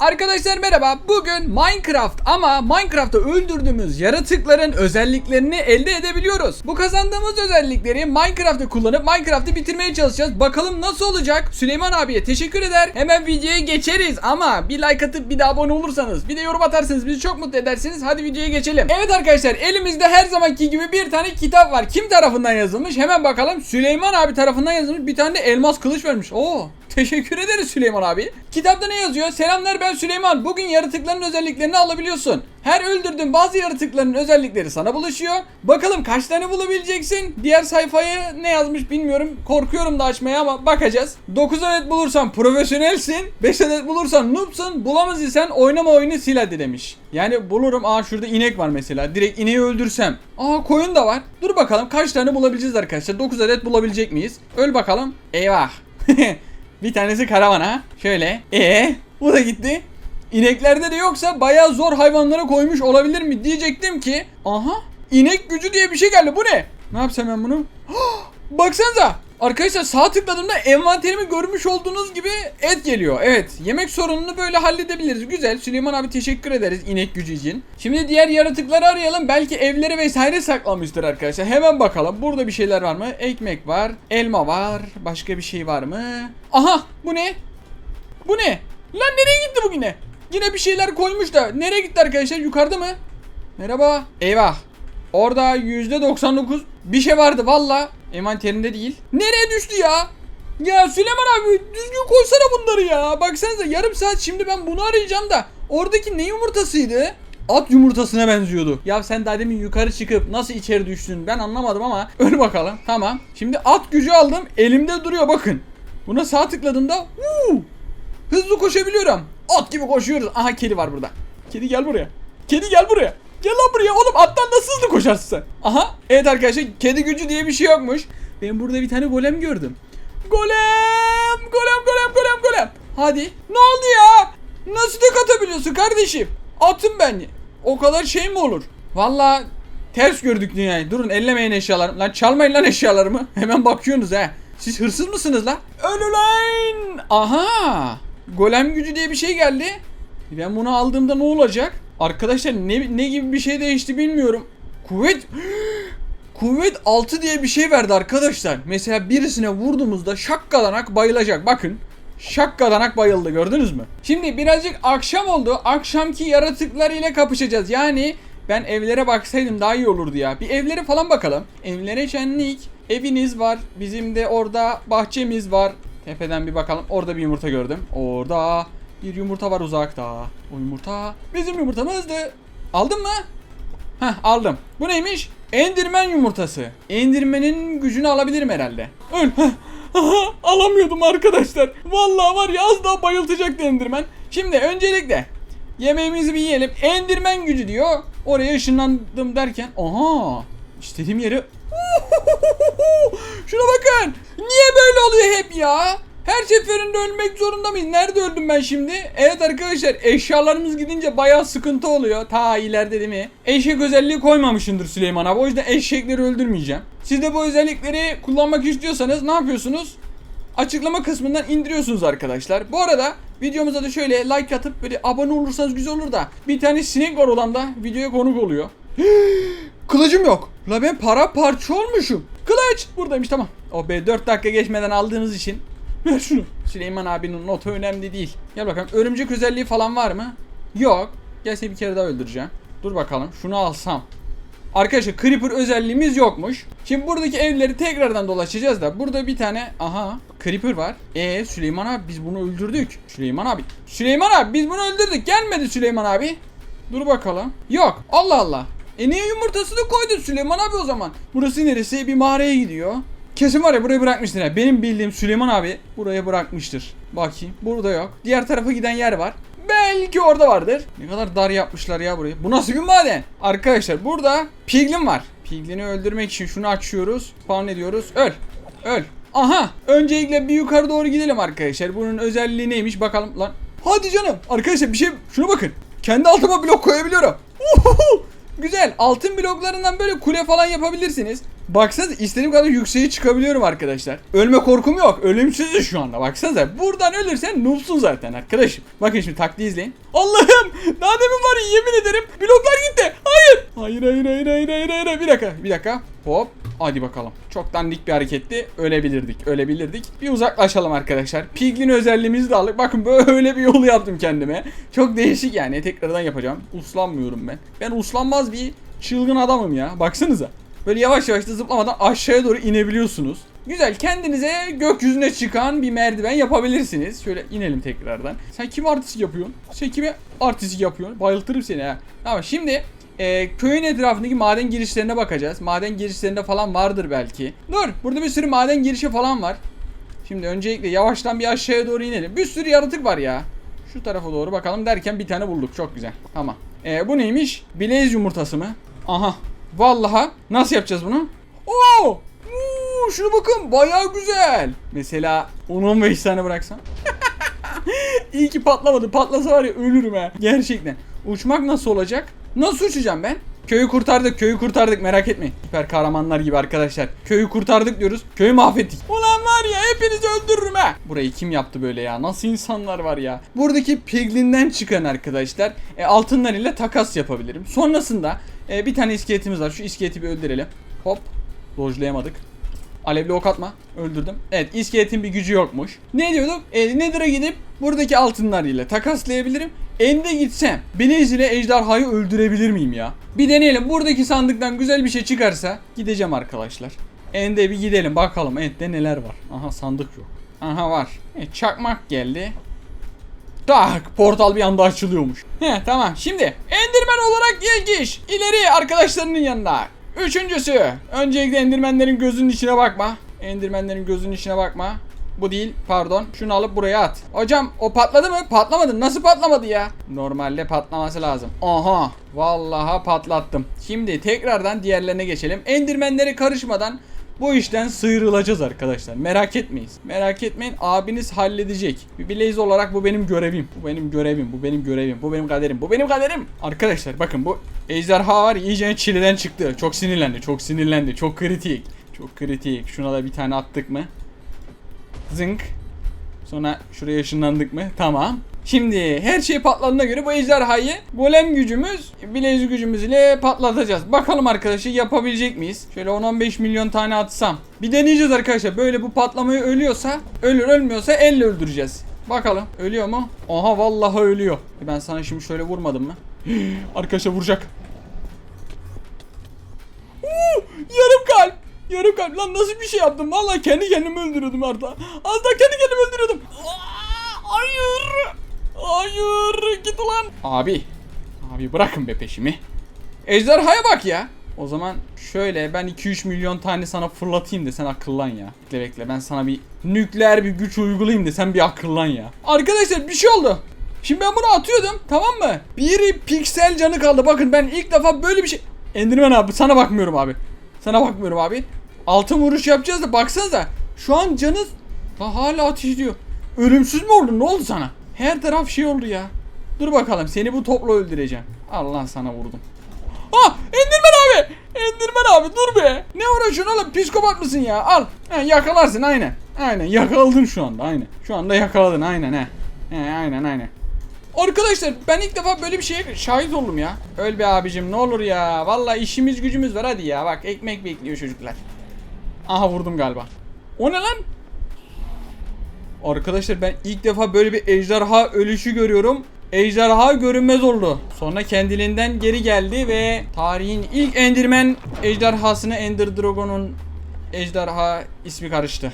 Arkadaşlar merhaba. Bugün Minecraft ama Minecraft'ta öldürdüğümüz yaratıkların özelliklerini elde edebiliyoruz. Bu kazandığımız özellikleri Minecraft'ta kullanıp Minecraft'ı bitirmeye çalışacağız. Bakalım nasıl olacak? Süleyman abiye teşekkür eder. Hemen videoya geçeriz ama bir like atıp bir de abone olursanız, bir de yorum atarsanız bizi çok mutlu edersiniz. Hadi videoya geçelim. Evet arkadaşlar elimizde her zamanki gibi bir tane kitap var. Kim tarafından yazılmış? Hemen bakalım. Süleyman abi tarafından yazılmış. Bir tane de elmas kılıç vermiş. Oo Teşekkür ederiz Süleyman abi. Kitapta ne yazıyor? Selamlar ben Süleyman. Bugün yaratıkların özelliklerini alabiliyorsun. Her öldürdüğün bazı yaratıkların özellikleri sana bulaşıyor. Bakalım kaç tane bulabileceksin? Diğer sayfayı ne yazmış bilmiyorum. Korkuyorum da açmaya ama bakacağız. 9 adet bulursan profesyonelsin. 5 adet bulursan noobsun. Bulamaz isen oynama oyunu sil hadi demiş. Yani bulurum. Aa şurada inek var mesela. Direkt ineği öldürsem. Aa koyun da var. Dur bakalım kaç tane bulabileceğiz arkadaşlar. 9 adet bulabilecek miyiz? Öl bakalım. Eyvah. Bir tanesi karavana. Şöyle. E bu da gitti. İneklerde de yoksa bayağı zor hayvanlara koymuş olabilir mi diyecektim ki. Aha. İnek gücü diye bir şey geldi. Bu ne? Ne yapsam ben bunu? Baksanıza. Arkadaşlar sağ tıkladığımda envanterimi görmüş olduğunuz gibi et geliyor. Evet yemek sorununu böyle halledebiliriz. Güzel Süleyman abi teşekkür ederiz inek gücü için. Şimdi diğer yaratıkları arayalım. Belki evleri vesaire saklamıştır arkadaşlar. Hemen bakalım. Burada bir şeyler var mı? Ekmek var. Elma var. Başka bir şey var mı? Aha bu ne? Bu ne? Lan nereye gitti bu yine? Yine bir şeyler koymuş da. Nereye gitti arkadaşlar? Yukarıda mı? Merhaba. Eyvah. Orada %99 bir şey vardı valla. Envanterinde değil. Nereye düştü ya? Ya Süleyman abi düzgün koysana bunları ya. Baksanıza yarım saat şimdi ben bunu arayacağım da. Oradaki ne yumurtasıydı? At yumurtasına benziyordu. Ya sen daha demin yukarı çıkıp nasıl içeri düştün ben anlamadım ama öl bakalım. Tamam. Şimdi at gücü aldım. Elimde duruyor bakın. Buna sağ tıkladığımda vuu, hızlı koşabiliyorum. At gibi koşuyoruz. Aha kedi var burada. Kedi gel buraya. Kedi gel buraya. Gel lan buraya oğlum attan nasıl hızlı koşarsın sen? Aha evet arkadaşlar kedi gücü diye bir şey yokmuş. Ben burada bir tane golem gördüm. Golem golem golem golem golem. Hadi ne oldu ya? Nasıl tek atabiliyorsun kardeşim? Atın ben. O kadar şey mi olur? Valla ters gördük dünyayı. Durun ellemeyin eşyalarımı. Lan çalmayın lan eşyalarımı. Hemen bakıyorsunuz ha. Siz hırsız mısınız lan? Ölülen. Aha. Golem gücü diye bir şey geldi. Ben bunu aldığımda ne olacak? Arkadaşlar ne, ne gibi bir şey değişti bilmiyorum. Kuvvet Kuvvet 6 diye bir şey verdi arkadaşlar. Mesela birisine vurduğumuzda şakkalanak bayılacak. Bakın. Şakkalanak bayıldı gördünüz mü? Şimdi birazcık akşam oldu. Akşamki yaratıklar ile kapışacağız. Yani ben evlere baksaydım daha iyi olurdu ya. Bir evlere falan bakalım. Evlere şenlik. Eviniz var. Bizim de orada bahçemiz var. Tepeden bir bakalım. Orada bir yumurta gördüm. Orada bir yumurta var uzakta. O yumurta bizim yumurtamızdı. Aldın mı? Heh aldım. Bu neymiş? Endirmen yumurtası. Endirmenin gücünü alabilirim herhalde. Öl. Aha, alamıyordum arkadaşlar. Vallahi var ya az daha bayıltacaktı Endirmen. Şimdi öncelikle yemeğimizi bir yiyelim. Endirmen gücü diyor. Oraya ışınlandım derken. Aha. istediğim yere. Şuna bakın. Niye böyle oluyor hep ya? Her seferinde ölmek zorunda mıyız? Nerede öldüm ben şimdi? Evet arkadaşlar eşyalarımız gidince bayağı sıkıntı oluyor. Ta ileride değil mi? Eşek özelliği koymamışındır Süleyman abi. O yüzden eşekleri öldürmeyeceğim. Siz de bu özellikleri kullanmak istiyorsanız ne yapıyorsunuz? Açıklama kısmından indiriyorsunuz arkadaşlar. Bu arada videomuza da şöyle like atıp böyle abone olursanız güzel olur da bir tane sinek var odamda videoya konuk oluyor. Kılıcım yok. La ben para parça olmuşum. Kılıç buradaymış tamam. O be 4 dakika geçmeden aldığınız için Ver şunu. Süleyman abinin notu önemli değil. Gel bakalım. Örümcek özelliği falan var mı? Yok. Gel seni bir kere daha öldüreceğim. Dur bakalım. Şunu alsam. Arkadaşlar Creeper özelliğimiz yokmuş. Şimdi buradaki evleri tekrardan dolaşacağız da burada bir tane aha Creeper var. E Süleyman abi biz bunu öldürdük. Süleyman abi. Süleyman abi biz bunu öldürdük. Gelmedi Süleyman abi. Dur bakalım. Yok. Allah Allah. E niye yumurtasını koydun Süleyman abi o zaman? Burası neresi? Bir mağaraya gidiyor. Kesin var ya buraya bırakmıştır ya. Benim bildiğim Süleyman abi buraya bırakmıştır. Bakayım. Burada yok. Diğer tarafa giden yer var. Belki orada vardır. Ne kadar dar yapmışlar ya burayı. Bu nasıl bir maden? Arkadaşlar burada piglin var. Piglini öldürmek için şunu açıyoruz. Spawn ediyoruz. Öl. Öl. Aha. Öncelikle bir yukarı doğru gidelim arkadaşlar. Bunun özelliği neymiş bakalım. Lan. Hadi canım. Arkadaşlar bir şey. Şuna bakın. Kendi altıma blok koyabiliyorum. Uhuhu. Güzel. Altın bloklarından böyle kule falan yapabilirsiniz. Baksanıza istediğim kadar yükseğe çıkabiliyorum arkadaşlar. Ölme korkum yok. Ölümsüzüz şu anda. Baksanıza buradan ölürsen noobsun zaten arkadaşım. Bakın şimdi taktiği izleyin. Allah'ım daha demin var yemin ederim bloklar gitti. Hayır. Hayır hayır hayır hayır hayır hayır. Bir dakika bir dakika. Hop. Hadi bakalım. Çok dandik bir hareketti. Ölebilirdik. Ölebilirdik. Bir uzaklaşalım arkadaşlar. Piglin özelliğimizi de aldık. Bakın böyle bir yol yaptım kendime. Çok değişik yani. Tekrardan yapacağım. Uslanmıyorum ben. Ben uslanmaz bir çılgın adamım ya. Baksanıza. Böyle yavaş yavaş da zıplamadan aşağıya doğru inebiliyorsunuz. Güzel kendinize gökyüzüne çıkan bir merdiven yapabilirsiniz. Şöyle inelim tekrardan. Sen kim artistik yapıyorsun? Sen kime artistik yapıyorsun? Bayıltırım seni ha. Tamam şimdi e, köyün etrafındaki maden girişlerine bakacağız. Maden girişlerinde falan vardır belki. Dur burada bir sürü maden girişi falan var. Şimdi öncelikle yavaştan bir aşağıya doğru inelim. Bir sürü yaratık var ya. Şu tarafa doğru bakalım derken bir tane bulduk. Çok güzel. Tamam. E, bu neymiş? Blaze yumurtası mı? Aha. Vallaha. Nasıl yapacağız bunu? Oo! Oo, şuna bakın. Bayağı güzel. Mesela 10-15 tane bıraksam. İyi ki patlamadı. Patlasa var ya ölürüm ha. Gerçekten. Uçmak nasıl olacak? Nasıl uçacağım ben? Köyü kurtardık, köyü kurtardık merak etmeyin. Süper kahramanlar gibi arkadaşlar. Köyü kurtardık diyoruz. Köyü mahvettik. Ulan var ya hepinizi öldürürüm ha. Burayı kim yaptı böyle ya? Nasıl insanlar var ya? Buradaki piglinden çıkan arkadaşlar e, altınlar ile takas yapabilirim. Sonrasında e, bir tane iskeletimiz var. Şu iskeleti bir öldürelim. Hop. Dojlayamadık. Alevli ok atma. Öldürdüm. Evet iskeletin bir gücü yokmuş. Ne diyorduk? E, Nether'a gidip buradaki altınlar ile takaslayabilirim. Ende gitsem Blaze ile ejderhayı öldürebilir miyim ya? Bir deneyelim. Buradaki sandıktan güzel bir şey çıkarsa gideceğim arkadaşlar. Ende bir gidelim bakalım End'de neler var. Aha sandık yok. Aha var. E, çakmak geldi. Tak portal bir anda açılıyormuş. He tamam şimdi Enderman olarak ilk iş ileri arkadaşlarının yanına. Üçüncüsü öncelikle Endermenlerin gözünün içine bakma. Endermenlerin gözünün içine bakma. Bu değil pardon şunu alıp buraya at. Hocam o patladı mı? Patlamadı. Nasıl patlamadı ya? Normalde patlaması lazım. Aha vallaha patlattım. Şimdi tekrardan diğerlerine geçelim. Endermenlere karışmadan bu işten sıyrılacağız arkadaşlar. Merak etmeyin. Merak etmeyin. Abiniz halledecek. Bir Blaze olarak bu benim görevim. Bu benim görevim. Bu benim görevim. Bu benim kaderim. Bu benim kaderim. Arkadaşlar bakın bu ejderha var iyice çileden çıktı. Çok sinirlendi. Çok sinirlendi. Çok kritik. Çok kritik. Şuna da bir tane attık mı? Zınk. Sonra şuraya ışınlandık mı? Tamam. Şimdi her şey patladığına göre bu ejderhayı golem gücümüz, blaze gücümüz ile patlatacağız. Bakalım arkadaşlar yapabilecek miyiz? Şöyle 10-15 milyon tane atsam. Bir deneyeceğiz arkadaşlar. Böyle bu patlamayı ölüyorsa, ölür ölmüyorsa elle öldüreceğiz. Bakalım ölüyor mu? Aha vallahi ölüyor. Ben sana şimdi şöyle vurmadım mı? arkadaşlar vuracak. Uuu, yarım kalp. Yarım kalp. Lan nasıl bir şey yaptım? Vallahi kendi kendimi öldürüyordum Arda. Az daha kendi kendimi öldürüyordum. Hayır. Hayır. Git ulan. Abi. Abi bırakın be peşimi. Ejderhaya bak ya. O zaman şöyle ben 2-3 milyon tane sana fırlatayım da sen akıllan ya. Bekle bekle ben sana bir nükleer bir güç uygulayayım da sen bir akıllan ya. Arkadaşlar bir şey oldu. Şimdi ben bunu atıyordum tamam mı? Bir piksel canı kaldı. Bakın ben ilk defa böyle bir şey... Endirmen abi sana bakmıyorum abi. Sana bakmıyorum abi. Altın vuruş yapacağız da baksanıza. Şu an canı hala ateş ediyor. Ölümsüz mü oldun? Ne oldu sana? Her taraf şey oldu ya. Dur bakalım seni bu topla öldüreceğim. Allah sana vurdum. Ah Endirmen abi. Endirmen abi dur be. Ne uğraşıyorsun oğlum psikopat mısın ya? Al. Ha, yakalarsın aynen. Aynen yakaladın şu anda aynen. Şu anda yakaladın aynen he. He aynen aynen. Arkadaşlar ben ilk defa böyle bir şeye şahit oldum ya. Öl be abicim ne olur ya. Vallahi işimiz gücümüz var hadi ya. Bak ekmek bekliyor çocuklar. Aha vurdum galiba. O ne lan? Arkadaşlar ben ilk defa böyle bir ejderha ölüşü görüyorum. Ejderha görünmez oldu. Sonra kendiliğinden geri geldi ve tarihin ilk Enderman ejderhasını Ender Dragon'un ejderha ismi karıştı.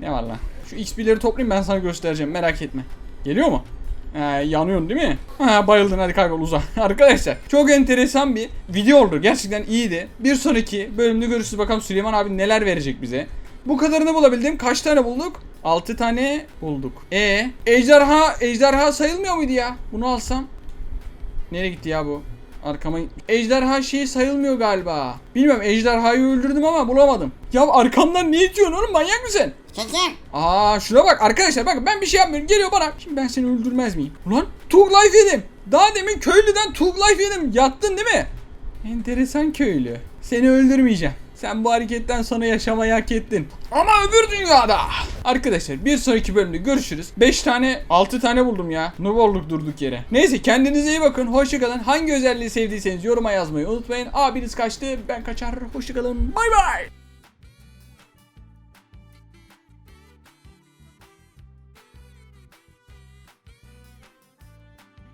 Ne var lan? Şu XP'leri toplayayım ben sana göstereceğim merak etme. Geliyor mu? He, yanıyorsun değil mi? Ha, bayıldın hadi kaybol uza. Arkadaşlar çok enteresan bir video oldu. Gerçekten iyiydi. Bir sonraki bölümde görüşürüz bakalım Süleyman abi neler verecek bize. Bu kadarını bulabildim. Kaç tane bulduk? 6 tane bulduk. E ejderha ejderha sayılmıyor muydu ya? Bunu alsam. Nereye gitti ya bu? Arkama Ejderha şeyi sayılmıyor galiba. Bilmiyorum ejderhayı öldürdüm ama bulamadım. Ya arkamdan niye itiyorsun oğlum manyak mısın? Çekil. Aa şuna bak arkadaşlar bakın ben bir şey yapmıyorum geliyor bana. Şimdi ben seni öldürmez miyim? Ulan Tug Life yedim. Daha demin köylüden Tug Life yedim. Yattın değil mi? Enteresan köylü. Seni öldürmeyeceğim. Sen bu hareketten sonra yaşamayı hak ettin. Ama öbür dünyada. Arkadaşlar bir sonraki bölümde görüşürüz. 5 tane 6 tane buldum ya. Noob olduk durduk yere. Neyse kendinize iyi bakın. Hoşçakalın. Hangi özelliği sevdiyseniz yoruma yazmayı unutmayın. Abiniz kaçtı. Ben kaçar. Hoşçakalın. Bay bay.